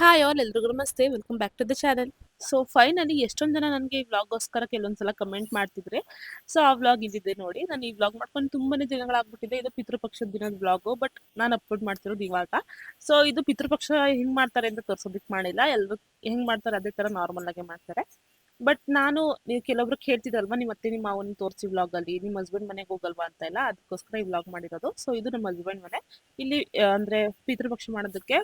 Hi all ಎಲ್ರಿಗೂ ನಮಸ್ತೆ. Welcome back to the channel so finally ಎಷ್ಟೊಂದು ಜನ ನನಗೆ ಈ ವ್ಲಾಗ್ಗೋಸ್ಕರ ಕೆಲವೊಂದ್ಸಲ ಕಮೆಂಟ್ ಮಾಡ್ತಿದ್ರೆ. ಸೊ ಆ ವ್ಲಾಗ್ ಇದಿದೆ ನೋಡಿ. ನಾನು ಈ ವ್ಲಾಗ್ ಮಾಡ್ಕೊಂಡು ತುಂಬಾನೇ ದಿನಗಳಾಗ್ಬಿಟ್ಟಿದೆ. ಇದು ಪಿತೃಪಕ್ಷದ ದಿನದ ವ್ಲಾಗು ಬಟ್ ನಾನು ಅಪ್ಲೋಡ್ ಮಾಡ್ತಿರೋದು ಇವಾಗ. ಸೊ ಇದು ಪಿತೃಪಕ್ಷ ಹೆಂಗ್ ಮಾಡ್ತಾರೆ ಅಂತ ತೋರ್ಸೋದಕ್ಕೆ ಮಾಡಿಲ್ಲ. ಎಲ್ರು ಹೆಂಗ್ ಮಾಡ್ತಾರೆ ಅದೇ ತರ ನಾರ್ಮಲ್ ಆಗಿ ಮಾಡ್ತಾರೆ. ಬಟ್ ನಾನು, ನೀವು ಕೆಲವೊಬ್ರು ಕೇಳ್ತಿದ್ದಲ್ವಾ ನಿಮ್ಮ ಅತ್ತೆ, ನಿಮ್ಮ ಮಾವನ ತೋರಿಸಿ ವ್ಲಾಗ್ ಅಲ್ಲಿ, ನಿಮ್ಮ ಹಸ್ಬೆಂಡ್ ಮನೆಗೆ ಹೋಗಲ್ವಾ ಅಂತ ಎಲ್ಲ, ಅದಕ್ಕೋಸ್ಕರ ಈ ವ್ಲಾಗ್ ಮಾಡಿರೋದು. ಸೊ ಇದು ನಮ್ಮ ಹಸ್ಬೆಂಡ್ ಮನೆ. ಇಲ್ಲಿ ಅಂದ್ರೆ ಪಿತೃಪಕ್ಷ ಮಾಡೋದಕ್ಕೆ,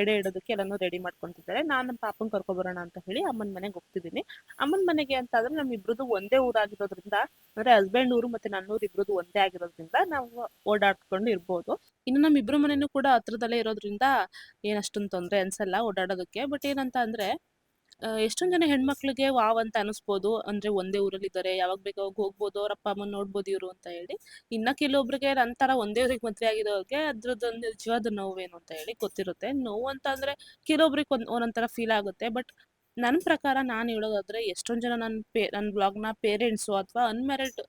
ಎಡೆ ಇಡೋದಕ್ಕೆ ಎಲ್ಲಾನು ರೆಡಿ ಮಾಡ್ಕೊಂತಿದ್ದಾರೆ. ನಾನು ನಮ್ಮ ಪಾಪನ್ ಕರ್ಕೊಬರೋಣ ಅಂತ ಹೇಳಿ ಅಮ್ಮನ ಮನೆಗೆ ಹೋಗ್ತಿದ್ದೀನಿ. ಅಮ್ಮನ ಮನೆಗೆ ಅಂತ ಆದ್ರೆ ನಮ್ ಇಬ್ರದ್ದು ಒಂದೇ ಊರಾಗಿರೋದ್ರಿಂದ, ಅಂದ್ರೆ ಹಸ್ಬೆಂಡ್ ಊರು ಮತ್ತೆ ನನ್ನ ಊರು ಇಬ್ರದ್ದು ಒಂದೇ ಆಗಿರೋದ್ರಿಂದ ನಾವು ಓಡಾಡ್ಕೊಂಡು ಇರ್ಬೋದು. ಇನ್ನು ನಮ್ ಇಬ್ರು ಮನೆನೂ ಕೂಡ ಹತ್ರದಲ್ಲೇ ಇರೋದ್ರಿಂದ ಏನಷ್ಟೊಂದು ತೊಂದರೆ ಅನ್ಸಲ್ಲ ಓಡಾಡೋದಕ್ಕೆ. ಬಟ್ ಏನಂತ ಅಂದ್ರೆ ಎಷ್ಟೊಂದ್ ಜನ ಹೆಣ್ಮಕ್ಳಿಗೆ ವಾವ್ ಅಂತ ಅನಿಸ್ಬೋದು. ಅಂದ್ರೆ ಒಂದೇ ಊರಲ್ಲಿ ಇದ್ದಾರೆ ಯಾವಾಗ ಬೇಕು ಅವಾಗ ಹೋಗ್ಬೋದು, ಅವ್ರ ಅಪ್ಪ, ಅಮ್ಮನ್ ನೋಡ್ಬೋದು ಇವ್ರು ಅಂತ ಹೇಳಿ. ಇನ್ನ ಕೆಲವೊಬ್ರಿಗೆ ನಂತರ ಒಂದೇ ಊರಿಗೆ ಮದ್ವೆ ಆಗಿರೋರಿಗೆ ಅದ್ರದ್ದೊಂದು ನಿಜವಾದ ನೋವೇನು ಅಂತ ಹೇಳಿ ಗೊತ್ತಿರುತ್ತೆ. ನೋವು ಅಂತ ಅಂದ್ರೆ ಕೆಲವೊಬ್ರಿಗೆ ಒಂದ್ ಒಂದೊಂಥರ ಫೀಲ್ ಆಗುತ್ತೆ. ಬಟ್ ನನ್ನ ಪ್ರಕಾರ ನಾನು ಹೇಳೋದಾದ್ರೆ ಎಷ್ಟೊಂದ್ ಜನ ನನ್ನ ಪೇ ನನ್ನ ಬ್ಲಾಗ್ನ ಪೇರೆಂಟ್ಸು ಅಥವಾ ಅನ್ಮ್ಯಾರಿಡ್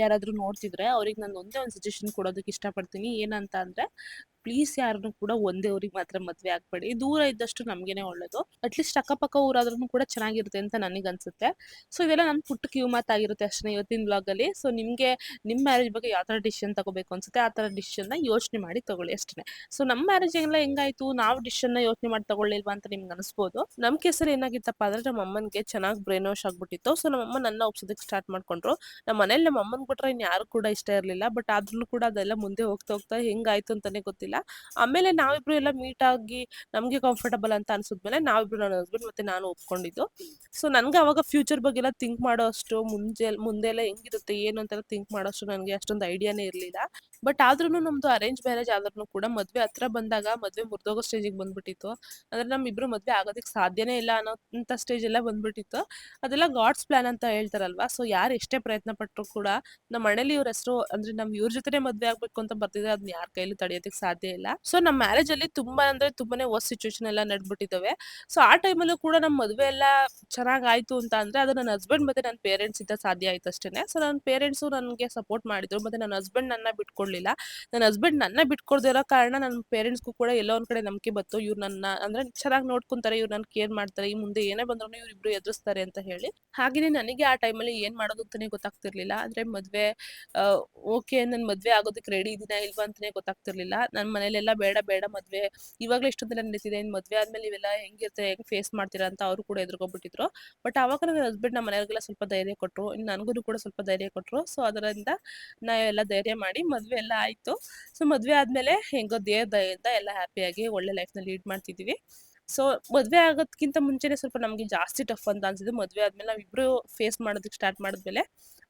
ಯಾರಾದ್ರೂ ನೋಡ್ತಿದ್ರೆ ಅವ್ರಿಗೆ ನಾನು ಒಂದೇ ಒಂದು ಸಜೆಷನ್ ಕೊಡೋದಕ್ಕೆ ಇಷ್ಟಪಡ್ತೀನಿ. ಏನಂತ ಅಂದ್ರೆ ಪ್ಲೀಸ್ ಯಾರನ್ನು ಕೂಡ ಒಂದೇ ಊರಿಗೆ ಮಾತ್ರ ಮದ್ವೆ ಆಗ್ಬೇಡಿ. ದೂರ ಇದ್ದಷ್ಟು ನಮ್ಗೆನೆ ಒಳ್ಳೇದು. ಅಟ್ಲೀಸ್ಟ್ ಅಕ್ಕಪಕ್ಕ ಊರಾದ್ರೂ ಕೂಡ ಚೆನ್ನಾಗಿರುತ್ತೆ ಅಂತ ನನಗೆ ಅನ್ಸುತ್ತೆ. ಸೊ ಇದೆಲ್ಲ ನನ್ನ ಪುಟ್ಟ ಕ್ಯೂ ಮಾತಾಗಿರುತ್ತೆ ಅಷ್ಟೇ ಇವತ್ತಿನ ಬ್ಲಾಗ್ ಅಲ್ಲಿ. ಸೊ ನಿಮ್ಗೆ, ನಿಮ್ ಮ್ಯಾರೇಜ್ ಬಗ್ಗೆ ಯಾವ ತರ ಡಿಸಿಷನ್ ತಗೋಬೇಕು ಅನ್ಸುತ್ತೆ ಆ ತರ ಡಿಸಿಷನ್ನ ಯೋಚನೆ ಮಾಡಿ ತಗೊಳ್ಳಿ ಅಷ್ಟೇ ಸೊ ನಮ್ಮ ಮ್ಯಾರೇಜ್ ಎಲ್ಲ ಹೆಂಗಾಯ್ತು? ನಾವು ಡಿಸಿಷನ್ನ ಯೋಚನೆ ಮಾಡಿ ತಗೊಳ್ಳಿಲ್ವಾ ಅಂತ ನಿಮ್ಗೆ ಅನಿಸ್ಬೋದು. ನಮ್ ಕೇಸಲ್ಲಿ ಏನಾಗಿತ್ತಪ್ಪ ಅಂದ್ರೆ ನಮ್ಮ ಅಮ್ಮನ್ಗೆ ಚೆನ್ನಾಗಿ ಬ್ರೈನ್ ವಾಶ್ ಆಗ್ಬಿಟ್ಟಿತ್ತು. ಸೊ ನಮ್ಮ ಅಮ್ಮ ನನ್ನ ಒಪ್ಸೋದಕ್ಕೆ ಸ್ಟಾರ್ಟ್ ಮಾಡ್ಕೊಂಡ್ರು. ನಮ್ಮ ಮನೇಲಿ ನಮ್ಮ ಅಮ್ಮನ್ ಬಿಟ್ರೆ ಇನ್ ಯಾರು ಕೂಡ ಇಷ್ಟ ಇರ್ಲಿಲ್ಲ. ಬಟ್ ಆದ್ರೂ ಕೂಡ ಅದೆಲ್ಲ ಮುಂದೆ ಹೋಗ್ತಾ ಹೋಗ್ತಾ ಹೆಂಗಾಯ್ತು ಅಂತಾನೆ ಗೊತ್ತಿಲ್ಲ. ಆಮೇಲೆ ನಾವಿಬ್ರು ಎಲ್ಲ ಮೀಟ್ ಆಗಿ ನಮ್ಗೆ ಕಂಫರ್ಟಬಲ್ ಅಂತ ಅನ್ಸಿದ್ಮೇಲೆ ನಾವಿಬ್ರು ನನ್ನ ಹಸ್ಬೆಂಡ್ ಮತ್ತೆ ನಾನು ಒಪ್ಕೊಂಡಿದ್ದು. ಸೊ ನನ್ಗೆ ಅವಾಗ ಫ್ಯೂಚರ್ ಬಗ್ಗೆ ಎಲ್ಲ ಥಿಂಕ್ ಮಾಡೋ ಅಷ್ಟು ಮುಂಚೆ ಮುಂದೆ ಎಲ್ಲ ಹೆಂಗಿರುತ್ತೆ, ಏನು ಅಂತೆಲ್ಲ ಥಿಂಕ್ ಮಾಡೋಷ್ಟು ನನಗೆ ಅಷ್ಟೊಂದು ಐಡಿಯಾನೇ ಇರಲಿಲ್ಲ. ಬಟ್ ಆದ್ರೂ ನಮ್ದು ಅರೇಂಜ್ ಮ್ಯಾರೇಜ್ ಆದ್ರೂ ಕೂಡ ಮದ್ವೆ ಹತ್ರ ಬಂದಾಗ ಮದ್ವೆ ಮುರಿದೋಗೋ ಸ್ಟೇಜಿಗೆ ಬಂದ್ಬಿಟ್ಟಿತ್ತು. ಅಂದ್ರೆ ನಮ್ ಇಬ್ರು ಮದ್ವೆ ಆಗೋದಕ್ಕೆ ಸಾಧ್ಯನೇ ಇಲ್ಲ ಅನ್ನೋ ಅಂತ ಸ್ಟೇಜ್ ಎಲ್ಲ ಬಂದ್ಬಿಟ್ಟಿತ್ತು. ಅದೆಲ್ಲ ಗಾಡ್ಸ್ ಪ್ಲಾನ್ ಅಂತ ಹೇಳ್ತಾರಲ್ವಾ? ಸೊ ಯಾರು ಎಷ್ಟೇ ಪ್ರಯತ್ನ ಪಟ್ಟರು ಕೂಡ ನಮ್ಮ ಮನೇಲಿ ಇವ್ರ ಹೆಸರು ಅಂದ್ರೆ ನಮ್ ಇವ್ರ ಜೊತೆ ಮದ್ವೆ ಆಗ್ಬೇಕು ಅಂತ ಬರ್ತಿದ್ರೆ ಅದನ್ನ ಯಾರ ಕೈಲಿ ತಡೆಯೋದಕ್ಕೆ ಸಾಧ್ಯ ಇಲ್ಲ. ಸೊ ನಮ್ಮ ಮ್ಯಾರೇಜ್ ಅಲ್ಲಿ ತುಂಬಾ ಅಂದ್ರೆ ತುಂಬಾನೇ ವರ್ಸ್ ಸಿಚುವೇಶನ್ ಎಲ್ಲ ನಡ್ಬಿಟ್ಟಿದ್ದಾವೆ. ಸೊ ಆ ಟೈಮಲ್ಲೂ ಕೂಡ ನಮ್ಮ ಮದ್ವೆ ಎಲ್ಲ ಚೆನ್ನಾಗ್ ಆಯ್ತು ಅಂತ ಅಂದ್ರೆ ಅದು ನನ್ನ ಹಸ್ಬೆಂಡ್ ಮತ್ತೆ ನನ್ನ ಪೇರೆಂಟ್ಸ್ ಇಂದ ಸಾಧ್ಯ ಆಯ್ತು ಅಷ್ಟೇನೆ. ಸೊ ನನ್ನ ಪೇರೆಂಟ್ಸು ನನಗೆ ಸಪೋರ್ಟ್ ಮಾಡಿದ್ರು, ಮತ್ತೆ ನನ್ನ ಹಸ್ಬೆಂಡ್ ನನ್ನ ಬಿಟ್ಕೊಡ್ಲಿಲ್ಲ ನನ್ನ ಹಸ್ಬೆಂಡ್ ನನ್ನ ಬಿಟ್ಕೊಡ್ದೆ ಇರೋ ಕಾರಣ ನನ್ನ ಪೇರೆಂಟ್ಸ್ಗೂ ಕೂಡ ಎಲ್ಲೋ ಒಂದ್ ಕಡೆ ನಂಬಿಕೆ ಬಂತು. ಇವ್ರು ನನ್ನ ಅಂದ್ರೆ ಚೆನ್ನಾಗಿ ನೋಡ್ಕೊಂತಾರೆ, ಇವ್ರು ನನ್ನ ಕೇರ್ ಮಾಡ್ತಾರೆ, ಈ ಮುಂದೆ ಏನೇ ಬಂದ್ರು ಇವ್ರು ಇಬ್ರು ಎದುರಿಸ್ತಾರೆ ಅಂತ ಹೇಳಿ. ಹಾಗೇನೆ ನನಗೆ ಆ ಟೈಮಲ್ಲಿ ಏನ್ ಮಾಡೋದು ಅಂತಾನೆ ಗೊತ್ತಾಗ್ತಿರ್ಲಿಲ್ಲ. ಅಂದ್ರೆ ಮದ್ವೆ ಓಕೆ ನನ್ನ ಮದ್ವೆ ಆಗೋದಕ್ಕೆ ರೆಡಿ ಇದೀನಾ ಇಲ್ವಾ ಅಂತಾನೆ ಗೊತ್ತಾಗ್ತಿರ್ಲಿಲ್ಲ. ನನ್ನ ಮನೇಲೆಲ್ಲ ಬೇಡ ಬೇಡ ಮದ್ವೆ. ಇವಾಗ್ಲೇ ಇಷ್ಟೊಂದೆಲ್ಲ ನಡೀತಿದೆ ಇನ್ ಮದ್ವೆ ಆದ್ಮೇಲೆ ಇವೆಲ್ಲ ಹೆಂಗಿರುತ್ತೆ, ಹೆಂಗ್ ಫೇಸ್ ಮಾಡ್ತೀರಾ ಅಂತ ಅವರು ಕೂಡ ಎದುರ್ಕೊಂಡ್ಬಿಟ್ಟಿದ್ರು ಬಟ್ ಅವಾಗ ನನ್ನ ಹಸ್ಬೆಂಡ್ ನಮ್ಮ ಮನೆಯವ್ರಿಗೆಲ್ಲ ಸ್ವಲ್ಪ ಧೈರ್ಯ ಕೊಟ್ಟರು ಇನ್ನು ನನಗೂ ಕೂಡ ಸ್ವಲ್ಪ ಧೈರ್ಯ ಕೊಟ್ಟರು ಸೊ ಅದರಿಂದ ನಾವೆಲ್ಲ ಧೈರ್ಯ ಮಾಡಿ ಮದ್ವೆ ಎಲ್ಲ ಆಯ್ತು. ಸೊ ಮದ್ವೆ ಆದ್ಮೇಲೆ ಹೆಂಗೋ ದೇವ್ರ ದಯಿಂದ ಎಲ್ಲ ಹ್ಯಾಪಿಯಾಗಿ ಒಳ್ಳೆ ಲೈಫ್ನ ಲೀಡ್ ಮಾಡ್ತಿದೀವಿ. ಸೊ ಮದುವೆ ಆಗೋದ್ಕಿಂತ ಮುಂಚೆನೆ ಸ್ವಲ್ಪ ನಮಗೆ ಜಾಸ್ತಿ ಟಫ್ ಅಂತ ಅನ್ಸಿದ್ದು. ಮದುವೆ ಆದ್ಮೇಲೆ ಇಬ್ರು ಫೇಸ್ ಮಾಡೋದಕ್ಕೆ ಸ್ಟಾರ್ಟ್ ಮಾಡಿದ್ಮೇಲೆ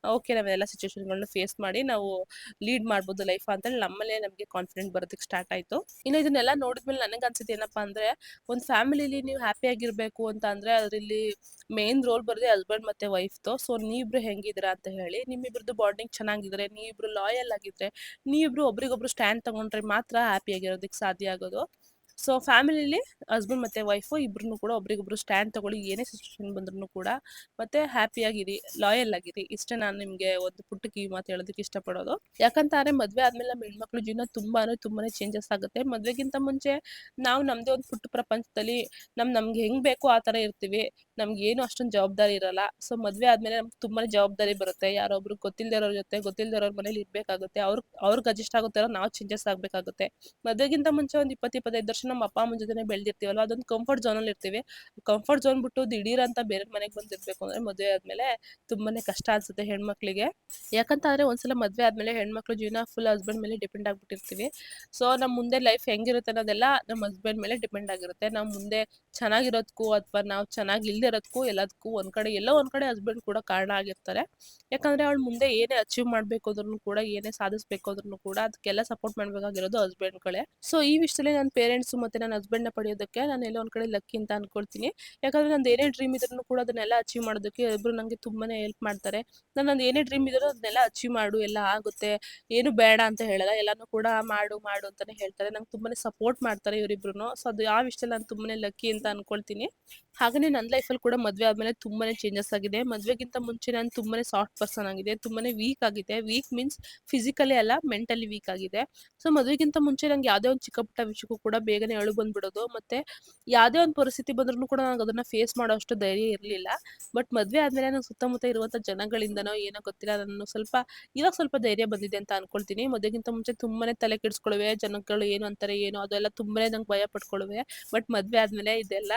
ಓಕೆ ನಾವೆಲ್ಲ ಸಿಚುವೇಶನ್ಗಳನ್ನ ಫೇಸ್ ಮಾಡಿ ನಾವು ಲೀಡ್ ಮಾಡ್ಬೋದು ಲೈಫ್ ಅಂತೇಳಿ ನಮ್ಮಲ್ಲೇ ನಮಗೆ ಕಾನ್ಫಿಡೆಂಟ್ ಬರೋದಕ್ಕೆ ಸ್ಟಾರ್ಟ್ ಆಯ್ತು. ಇನ್ನು ಇದನ್ನೆಲ್ಲ ನೋಡಿದ್ಮೇಲೆ ನನಗೆ ಅನ್ಸುತ್ತೆ ಏನಪ್ಪಾ ಅಂದ್ರೆ, ಒಂದು ಫ್ಯಾಮಿಲಿಲಿ ನೀವು ಹ್ಯಾಪಿ ಆಗಿರ್ಬೇಕು ಅಂತ ಅಂದ್ರೆ ಅದರಲ್ಲಿ ಮೇನ್ ರೋಲ್ ಬರೋದೇ ಹಸ್ಬೆಂಡ್ ಮತ್ತೆ ವೈಫ್ದು ಸೊ ನೀವಿಬ್ರು ಹೆಂಗಿದ್ದೀರಾ ಅಂತ ಹೇಳಿ, ನಿಮ್ಮಿಬ್ರದ್ದು ಬಾಂಡಿಂಗ್ ಚೆನ್ನಾಗಿದ್ರೆ, ನೀವಿಬ್ರು ಲಾಯಲ್ ಆಗಿದ್ರೆ, ನೀವಿಬ್ರು ಒಬ್ರಿಗೊಬ್ರು ಸ್ಟ್ಯಾಂಡ್ ತಗೊಂಡ್ರೆ ಮಾತ್ರ ಹ್ಯಾಪಿ ಆಗಿರೋದಕ್ಕೆ ಸಾಧ್ಯ ಆಗೋದು. ಸೊ ಫ್ಯಾಮಿಲಿಲಿ ಹಸ್ಬೆಂಡ್ ಮತ್ತೆ ವೈಫು ಇಬ್ಬರು ಕೂಡ ಒಬ್ರಿಗೊಬ್ರು ಸ್ಟ್ಯಾಂಡ್ ತಗೊಳ್ಳಿ, ಏನೇ ಸಿಚುವೇಶನ್ ಬಂದ್ರೂ ಕೂಡ ಮತ್ತೆ ಹ್ಯಾಪಿಯಾಗಿರಿ ಲಾಯಲ್ ಆಗಿರಿ. ಇಷ್ಟೇ ನಾನು ನಿಮಗೆ ಒಂದು ಪುಟ್ಟ ಕಿವಿ ಮಾತು ಹೇಳೋದಕ್ಕೆ ಇಷ್ಟಪಡೋದು. ಯಾಕಂತಾರೆ ಮದುವೆ ಆದಮೇಲೆ ನಮ್ಮ ಹೆಣ್ಮಕ್ಳು ಜೀವನ ತುಂಬಾ ತುಂಬಾ ಚೇಂಜಸ್ ಆಗುತ್ತೆ. ಮದುವೆಗಿಂತ ಮುಂಚೆ ನಾವು ನಮ್ಮದೇ ಒಂದು ಪುಟ್ಟ ಪ್ರಪಂಚದಲ್ಲಿ ನಮ್ ನಮ್ಗೆ ಹೆಂಗ್ ಬೇಕೋ ಆ ತರ ಇರ್ತೀವಿ. ನಮ್ಗೆ ಏನು ಅಷ್ಟೊಂದು ಜವಾಬ್ದಾರಿ ಇರಲ್ಲ. ಸೊ ಮದುವೆ ಆದಮೇಲೆ ನಮ್ಗೆ ತುಂಬಾನೇ ಜವಾಬ್ದಾರಿ ಬರುತ್ತೆ. ಯಾರೊಬ್ರು ಗೊತ್ತಿಲ್ದಿರೋರ್ ಜೊತೆ ಗೊತ್ತಿಲ್ದಿರೋರ್ ಮನೇಲಿ ಇರಬೇಕಾಗುತ್ತೆ. ಅವ್ರ, ಅವ್ರಿಗೆ ಅಡ್ಜಸ್ಟ್ ಆಗುತ್ತಾರೋ ನಾವು ಚೇಂಜಸ್ ಆಗಬೇಕಾಗುತ್ತೆ. ಮದುವೆಗಿಂತ ಮುಂಚೆ ಒಂದು ಇಪ್ಪತ್ತು, ಇಪ್ಪತ್ತೈದು ವರ್ಷ ನಮ್ಮ ಅಪ್ಪ ಅಮ್ಮನ ಜೊತೆನೆ ಬೆಳೆದಿರ್ತೀವಲ್ಲ ಅದೊಂದು ಕಂಫರ್ಟ್ ಝೋನ್ ಅಲ್ಲಿ ಇರ್ತೀವಿ. ಕಂಫರ್ಟ್ ಝೋನ್ ಬಿಟ್ಟು ದಿಢೀರ್ ಅಂತ ಬೇರೆ ಮನೆಗೆ ಬಂದಿರ್ಬೇಕು ಅಂದ್ರೆ ಮದುವೆ ಆದ್ಮೇಲೆ ತುಂಬಾನೇ ಕಷ್ಟ ಅನ್ಸುತ್ತೆ ಹೆಣ್ಮಕ್ಳಿಗೆ. ಯಾಕಂತ ಅಂದ್ರೆ ಒಂದ್ಸಲ ಮದ್ವೆ ಆದ್ಮೇಲೆ ಹೆಣ್ಮಕ್ಳು ಜೀವನ ಫುಲ್ ಹಸ್ಬೆಂಡ್ ಮೇಲೆ ಡಿಪೆಂಡ್ ಆಗ್ಬಿಟ್ಟಿರ್ತೀವಿ. ಸೊ ನಮ್ ಮುಂದೆ ಲೈಫ್ ಹೆಂಗಿರುತ್ತೆ ಅನ್ನೋದೆಲ್ಲ ನಮ್ಮ ಹಸ್ಬೆಂಡ್ ಮೇಲೆ ಡಿಪೆಂಡ್ ಆಗಿರುತ್ತೆ. ನಾವು ಮುಂದೆ ಚೆನ್ನಾಗಿರೋದಕ್ಕೂ ಅಥವಾ ನಾವು ಚೆನ್ನಾಗಿ ಇಲ್ದಿರೋದಕ್ಕೂ ಎಲ್ಲದಕ್ಕೂ ಒಂದ್ ಕಡೆ, ಎಲ್ಲೋ ಒಂದ್ ಕಡೆ ಹಸ್ಬೆಂಡ್ ಕೂಡ ಕಾರಣ ಆಗಿರ್ತಾರೆ. ಯಾಕಂದ್ರೆ ಅವಳು ಮುಂದೆ ಏನೇ ಅಚೀವ್ ಮಾಡ್ಬೇಕು ಅಂದ್ರೂ ಕೂಡ, ಏನೇ ಸಾಧಿಸ್ಬೇಕು ಅಂದ್ರೂ ಕೂಡ ಅದಕ್ಕೆಲ್ಲ ಸಪೋರ್ಟ್ ಮಾಡ್ಬೇಕಾಗಿರೋದು ಹಸ್ಬೆಂಡ್ಗಳೇ ಸೊ ಈ ವಿಷಯದಲ್ಲಿ ನನ್ನ ಪೇರೆಂಟ್ಸ್ ಮತ್ತೆ ನನ್ನ ಹಸ್ಬೆಂಡ್ನ ಪಡೆಯೋದಕ್ಕೆ ನಾನು ಎಲ್ಲೋ ಒಂದ್ ಕಡೆ ಲಕ್ಕಿ ಅಂತ ಅನ್ಕೊಳ್ತೀನಿ. ಯಾಕಂದ್ರೆ ನಂದು ಏನೇ ಡ್ರೀಮ್ ಇದ್ರೂ ಕೂಡ ಅದನ್ನೆಲ್ಲ ಅಚೀವ್ ಮಾಡೋದಕ್ಕೆ ಇಬ್ರು ನಂಗೆ ತುಂಬಾನೇ ಹೆಲ್ಪ್ ಮಾಡ್ತಾರೆ. ನಾನು ನಂದು ಏನೇ ಡ್ರೀಮ್ ಇದ್ರೂ ಅದನ್ನೆಲ್ಲ ಅಚೀವ್ ಮಾಡು, ಎಲ್ಲ ಆಗುತ್ತೆ. ಏನು ಬೇಡ ಅಂತ ಹೇಳಲ್ಲ, ಎಲ್ಲಾನು ಕೂಡ ಮಾಡು ಮಾಡು ಅಂತಾನೆ ಹೇಳ್ತಾರೆ. ನಂಗೆ ತುಂಬಾನೇ ಸಪೋರ್ಟ್ ಮಾಡ್ತಾರೆ ಇವರಿಬ್ರು ಸೊ ಅದು ಯಾವ ವಿಷಯ ನಾನು ತುಂಬಾನೇ ಲಕ್ಕಿ ಅಂತ ಅನ್ಕೊಳ್ತೀನಿ. ಹಾಗೇನೆ ನನ್ನ ಲೈಫಲ್ಲಿ ಕೂಡ ಮದುವೆ ಆದ್ಮೇಲೆ ತುಂಬಾನೇ ಚೇಂಜಸ್ ಆಗಿದೆ. ಮದುವೆಗಿಂತ ಮುಂಚೆ ನಾನು ತುಂಬಾನೇ ಸಾಫ್ಟ್ ಪರ್ಸನ್ ಆಗಿದೆ, ತುಂಬಾನೇ ವೀಕ್ ಆಗಿದೆ. ವೀಕ್ ಮೀನ್ಸ್ ಫಿಸಿಕಲಿ ಅಲ್ಲ ಮೆಂಟಲಿ ವೀಕ್ ಆಗಿದೆ. ಸೊ ಮದುವೆಗಿಂತ ಮುಂಚೆ ನಂಗೆ ಯಾವುದೇ ಒಂದು ಚಿಕ್ಕ ಪುಟ್ಟ ವಿಷಯಕ್ಕೂ ಕೂಡ ಬೇಗ ಬೇಗನೆ ಅಳು ಬಂದ್ಬಿಡೋದು ಮತ್ತೆ ಯಾವುದೇ ಒಂದು ಪರಿಸ್ಥಿತಿ ಬಂದ್ರೂ ಕೂಡ ನನಗೆ ಅದನ್ನ ಫೇಸ್ ಮಾಡೋ ಅಷ್ಟು ಧೈರ್ಯ ಇರಲಿಲ್ಲ. ಬಟ್ ಮದುವೆ ಆದಮೇಲೆ ನಾನು ಸುತ್ತಮುತ್ತ ಇರುವಂತ ಜನಗಳಿಂದನೋ ಏನೋ ಗೊತ್ತಿಲ್ಲ. ನಾನು ಸ್ವಲ್ಪ, ಇವಾಗ ಸ್ವಲ್ಪ ಧೈರ್ಯ ಬಂದಿದೆ ಅಂತ ಅನ್ಕೊಳ್ತೀನಿ. ಮದುವೆಗಿಂತ ಮುಂಚೆ ತುಂಬಾನೇ ತಲೆ ಕೆಡಿಸ್ಕೊಳ್ಳುವೆ ಜನಗಳು ಏನು ಅಂತಾರೆ ಏನು ಅದೆಲ್ಲ ತುಂಬಾನೇ ನಂಗೆ ಭಯ ಪಟ್ಕೊಳ್ಳುವೆ ಬಟ್ ಮದ್ವೆ ಆದಮೇಲೆ ಇದೆಲ್ಲ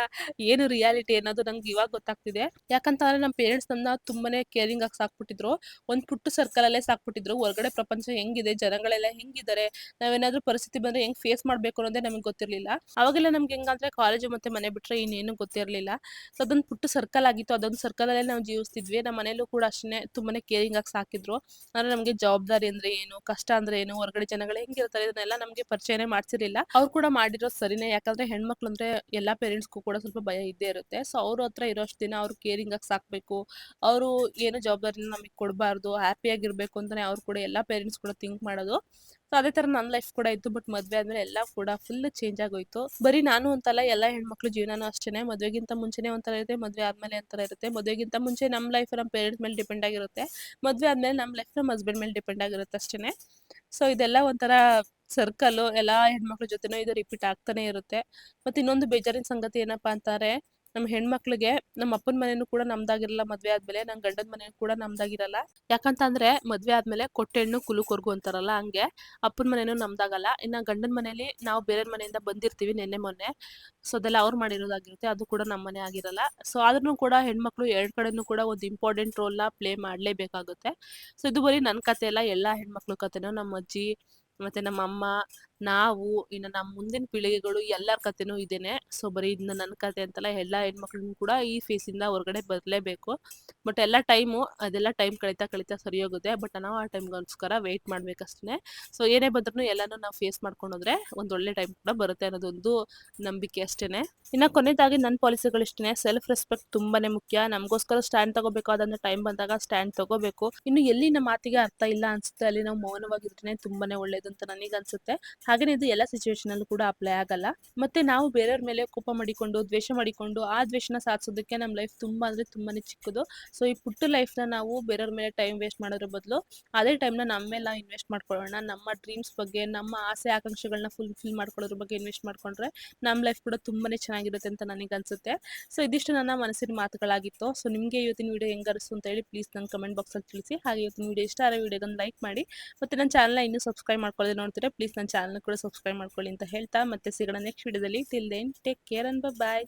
ಏನು ರಿಯಾಲಿಟಿ ಅನ್ನೋದು ನಂಗೆ ಇವಾಗ ಗೊತ್ತಾಗ್ತಿದೆ. ಯಾಕಂತಂದ್ರೆ ನಮ್ಮ ಪೇರೆಂಟ್ಸ್ ನನ್ನ ತುಂಬಾನೇ ಕೇರಿಂಗ್ ಆಗಿ ಸಾಕ್ಬಿಟ್ಟಿದ್ರು. ಒಂದು ಪುಟ್ಟ ಸರ್ಕಲ್ ಅಲ್ಲೇ ಸಾಕ್ಬಿಟ್ಟಿದ್ರು. ಹೊರಗಡೆ ಪ್ರಪಂಚ ಹೆಂಗಿದೆ, ಜನಗಳೆಲ್ಲ ಹೆಂಗಿದ್ದಾರೆ ನಾವೇನಾದ್ರೂ ಪರಿಸ್ಥಿತಿ ಬಂದ್ರೆ ಹೆಂಗ್ ಫೇಸ್ ಮಾಡ್ಬೇಕು ಅನ್ನೋದೇ ನಮಗೆ ಗೊತ್ತಿರಲಿಲ್ಲ. ಅವಾಗೆಲ್ಲ ನಮ್ಗೆ ಹೆಂಗಂದ್ರೆ ಕಾಲೇಜು ಮತ್ತೆ ಮನೆ ಬಿಟ್ರೆ ಇನ್ನೇನು ಗೊತ್ತಿರಲಿಲ್ಲ. ಸೊ ಅದೊಂದು ಪುಟ್ಟ ಸರ್ಕಲ್ ಆಗಿತ್ತು. ಅದೊಂದು ಸರ್ಕಲ್ ಅಲ್ಲೇ ನಾವು ಜೀವಿಸ್ತಿದ್ವಿ. ನಮ್ಮ ಮನೇಲೂ ಕೂಡ ಅಷ್ಟೇ ತುಂಬಾನೇ ಕೇರಿಂಗ್ ಆಗಿ ಸಾಕಿದ್ರು. ಅಂದ್ರೆ ನಮಗೆ ಜವಾಬ್ದಾರಿ ಅಂದ್ರೆ ಏನು, ಕಷ್ಟ ಅಂದ್ರೆ ಏನು, ಹೊರಗಡೆ ಜನಗಳು ಹೆಂಗಿರ್ತಾರೆ ಇದನ್ನೆಲ್ಲ ನಮಗೆ ಪರಿಚಯನೇ ಮಾಡ್ಸಿರ್ಲಿಲ್ಲ. ಅವ್ರು ಕೂಡ ಮಾಡಿರೋ ಸರಿನೇ. ಯಾಕಂದ್ರೆ ಹೆಣ್ಮಕ್ಳು ಅಂದ್ರೆ ಎಲ್ಲಾ ಪೇರೆಂಟ್ಸ್ಗೂ ಕೂಡ ಸ್ವಲ್ಪ ಭಯ ಇದ್ದೇ ಇರುತ್ತೆ. ಸೊ ಅವ್ರ ಹತ್ರ ಇರೋಷ್ಟು ದಿನ ಅವ್ರು ಕೇರಿಂಗ್ ಆಗಿ ಸಾಕ್ಬೇಕು. ಅವರು ಏನು ಜವಾಬ್ದಾರಿನ ನಮಗೆ ಕೊಡಬಾರ್ದು. ಹ್ಯಾಪಿಯಾಗಿರ್ಬೇಕು ಅಂತಾನೆ ಅವ್ರು ಕೂಡ ಎಲ್ಲಾ ಪೇರೆಂಟ್ಸ್ ಕೂಡ ಥಿಂಕ್ ಮಾಡೋದು. ಅದೇ ತರ ನನ್ನ ಲೈಫ್ ಕೂಡ ಇತ್ತು ಬಟ್ ಮದ್ವೆ ಆದ್ಮೇಲೆ ಎಲ್ಲ ಕೂಡ ಫುಲ್ ಚೇಂಜ್ ಆಗೋಯ್ತು. ಬರೀ ನಾನು ಅಂತಲ್ಲ, ಎಲ್ಲ ಹೆಣ್ಮಕ್ಳು ಜೀವನನೂ ಅಷ್ಟೇನೆ. ಮದ್ವೆಗಿಂತ ಮುಂಚೆನೆ ಒಂಥರ ಇರುತ್ತೆ, ಮದ್ವೆ ಆದ್ಮೇಲೆ ಒಂಥರ ಇರುತ್ತೆ. ಮದ್ವೆಗಿಂತ ಮುಂಚೆ ನಮ್ಮ ಲೈಫ್ ನಮ್ಮ ಪೇರೆಂಟ್ಸ್ ಮೇಲೆ ಡಿಪೆಂಡ್ ಆಗಿರುತ್ತೆ. ಮದ್ವೆ ಆದ್ಮೇಲೆ ನಮ್ಮ ಲೈಫ್ ನಮ್ಮ ಹಸ್ಬೆಂಡ್ ಮೇಲೆ ಡಿಪೆಂಡ್ ಆಗಿರುತ್ತೆ ಅಷ್ಟೇನೆ. ಸೊ ಇದೆಲ್ಲ ಒಂಥರ ಸರ್ಕಲ್ ಎಲ್ಲ ಹೆಣ್ಮಕ್ಳ ಜೊತೆನೂ ಇದು ರಿಪೀಟ್ ಆಗ್ತಾನೆ ಇರುತ್ತೆ. ಮತ್ತೆ ಇನ್ನೊಂದು ಬೇಜಾರಿನ ಸಂಗತಿ ಏನಪ್ಪಾ ಅಂತಾರೆ ನಮ್ಮ ಹೆಣ್ಮಕ್ಳಿಗೆ ನಮ್ಮ ಅಪ್ಪನ ಮನೇನು ಕೂಡ ನಮ್ದಾಗಿರಲ್ಲ ಮದ್ವೆ ಆದ್ಮೇಲೆ ನಮ್ಮ ಗಂಡನ ಮನೆ ಕೂಡ ನಮ್ದಾಗಿರಲ್ಲ. ಯಾಕಂತ ಅಂದ್ರೆ ಮದ್ವೆ ಆದ್ಮೇಲೆ ಕೊಟ್ಟೆಣ್ಣು ಕುಲುಕೊರ್ಗು ಅಂತಾರಲ್ಲ ಹಂಗೆ, ಅಪ್ಪನ ಮನೇನು ನಮ್ದಾಗಲ್ಲ. ಇನ್ನ ಗಂಡನ ಮನೇಲಿ ನಾವು ಬೇರೆ ಮನೆಯಿಂದ ಬಂದಿರ್ತೀವಿ ನೆನ್ನೆ ಮೊನ್ನೆ. ಸೊ, ಅದೆಲ್ಲ ಅವ್ರು ಮಾಡಿರೋದಾಗಿರುತ್ತೆ, ಅದು ಕೂಡ ನಮ್ಮ ಮನೆ ಆಗಿರಲ್ಲ. ಸೊ, ಆದ್ರೂ ಕೂಡ ಹೆಣ್ಮಕ್ಳು ಎರಡ್ ಕಡೆನೂ ಕೂಡ ಒಂದು ಇಂಪಾರ್ಟೆಂಟ್ ರೋಲ್ನ ಪ್ಲೇ ಮಾಡಲೇಬೇಕಾಗುತ್ತೆ. ಸೊ, ಇದು ಬರೀ ನನ್ನ ಕತೆ ಎಲ್ಲ ಎಲ್ಲ ಹೆಣ್ಮಕ್ಳು ಕತೆನೂ ನಮ್ಮ ಅಜ್ಜಿ ಮತ್ತೆ ನಮ್ಮ ಅಮ್ಮ ನಾವು, ಇನ್ನು ನಮ್ಮ ಮುಂದಿನ ಪೀಳಿಗೆಗಳು ಎಲ್ಲರ ಕತೆನೂ ಇದೇನೆ. ಸೊ ಬರೀ ಇದನ್ನ ನನ್ನ ಕತೆ ಅಂತಲ್ಲ, ಎಲ್ಲ ಹೆಣ್ಮಕ್ಳು ಕೂಡ ಈ ಫೇಸಿಂದ ಹೊರಗಡೆ ಬರಲೇಬೇಕು. ಬಟ್ ಎಲ್ಲ ಟೈಮು ಅದೆಲ್ಲ ಟೈಮ್ ಕಳೀತಾ ಕಳೀತಾ ಸರಿ ಹೋಗುತ್ತೆ. ಬಟ್ ನಾವು ಆ ಟೈಮ್ಗೋಸ್ಕರ ವೆಯ್ಟ್ ಮಾಡ್ಬೇಕಷ್ಟೇ ಸೊ ಏನೇ ಬಂದ್ರೂ ಎಲ್ಲನೂ ನಾವು ಫೇಸ್ ಮಾಡ್ಕೊಂಡೋದ್ರೆ ಒಂದು ಒಳ್ಳೆ ಟೈಮ್ ಕೂಡ ಬರುತ್ತೆ ಅನ್ನೋದೊಂದು ನಂಬಿಕೆ ಅಷ್ಟೇ ಇನ್ನು ಕೊನೆಯದಾಗಿ ನನ್ನ ಪಾಲಿಸಿಗಳು ಇಷ್ಟೇ ಸೆಲ್ಫ್ ರೆಸ್ಪೆಕ್ಟ್ ತುಂಬಾನೇ ಮುಖ್ಯ. ನಮಗೋಸ್ಕರ ಸ್ಟ್ಯಾಂಡ್ ತಗೋಬೇಕಾದಂಥ ಟೈಮ್ ಬಂದಾಗ ಸ್ಟ್ಯಾಂಡ್ ತಗೋಬೇಕು. ಇನ್ನು ಎಲ್ಲಿ ನಮ್ಮ ಮಾತಿಗೆ ಅರ್ಥ ಇಲ್ಲ ಅನ್ಸುತ್ತೆ, ಅಲ್ಲಿ ನಾವು ಮೌನವಾಗಿರ್ತೇನೆ ತುಂಬಾನೇ ಒಳ್ಳೇದು. ಅಂತ ನನಗೆ ಅನ್ಸುತ್ತೆ ಹಾಗೇನೆ ಇದು ಎಲ್ಲ ಸಿಚುವೇಶನ್ ಅಲ್ಲೂ ಕೂಡ ಅಪ್ಲೈ ಆಗಲ್ಲ. ಮತ್ತೆ ನಾವು ಬೇರೆಯವ್ರ ಮೇಲೆ ಕೋಪ ಮಾಡಿಕೊಂಡು, ದ್ವೇಷ ಮಾಡಿಕೊಂಡು, ಆ ದ್ವೇಷನ ಸಾಧಿಸೋದಕ್ಕೆ ನಮ್ಮ ಲೈಫ್ ತುಂಬಾ ಅಂದ್ರೆ ತುಂಬಾನೇ ಚಿಕ್ಕದು. ಸೊ ಈ ಪುಟ್ಟ ಲೈಫ್ನ ನಾವು ಬೇರೆಯವ್ರ ಮೇಲೆ ಟೈಮ್ ವೇಸ್ಟ್ ಮಾಡೋದ್ರ ಬದಲು, ಅದೇ ಟೈಮ್ನ ನಮ್ಮ ಮೇಲೆ ನಾವು ಇನ್ವೆಸ್ಟ್ ಮಾಡ್ಕೊಳ್ಳೋಣ. ನಮ್ಮ ಡ್ರೀಮ್ಸ್ ಬಗ್ಗೆ, ನಮ್ಮ ಆಸೆ ಆಕಾಂಕ್ಷೆಗಳನ್ನ ಫುಲ್ಫಿಲ್ ಮಾಡ್ಕೊಳ್ಳೋದ್ರ ಬಗ್ಗೆ ಇನ್ವೆಸ್ಟ್ ಮಾಡ್ಕೊಂಡ್ರೆ ನಮ್ಮ ಲೈಫ್ ಕೂಡ ತುಂಬಾನೇ ಚೆನ್ನಾಗಿರುತ್ತೆ ಅಂತ ನನಗೆ ಅನ್ಸುತ್ತೆ ಸೊ ಇದಿಷ್ಟು ನನ್ನ ಮನಸ್ಸಿನ ಮಾತುಗಳಾಗಿತ್ತು. ಸೊ ನಿಮಗೆ ಇವತ್ತಿನ ವಿಡಿಯೋ ಹೆಂಗ್ ಅಂತ ಹೇಳಿ ಪ್ಲೀಸ್ ನನ್ನ ಕಮೆಂಟ್ ಬಾಕ್ಸಲ್ಲಿ ತಿಳಿಸಿ. ಹಾಗೆ ಇವತ್ತಿನ ವಿಡಿಯೋ ಇಷ್ಟ ಆದರೆ ವಿಡಿಯೋಗೊಂದು ಲೈಕ್ ಮಾಡಿ. ಮತ್ತೆ ನನ್ನ ಚಾನಲ್ನ ಇನ್ನೂ ಸಬ್ಸ್ಕ್ರೈಬ್ ಮಾಡ್ಕೊಳ್ಳೋದು ನೋಡ್ತೀರಾ ಪ್ಲೀಸ್ ನನ್ನ ಚಾನಲ್ ಕೂಡ ಸಬ್ಸ್ಕ್ರೈಬ್ ಮಾಡ್ಕೊಳ್ಳಿ ಅಂತ ಹೇಳ್ತಾ, ಮತ್ತೆ ಸಿಗೋಣ ನೆಕ್ಸ್ಟ್ ವಿಡಿಯೋದಲ್ಲಿ till then take care and bye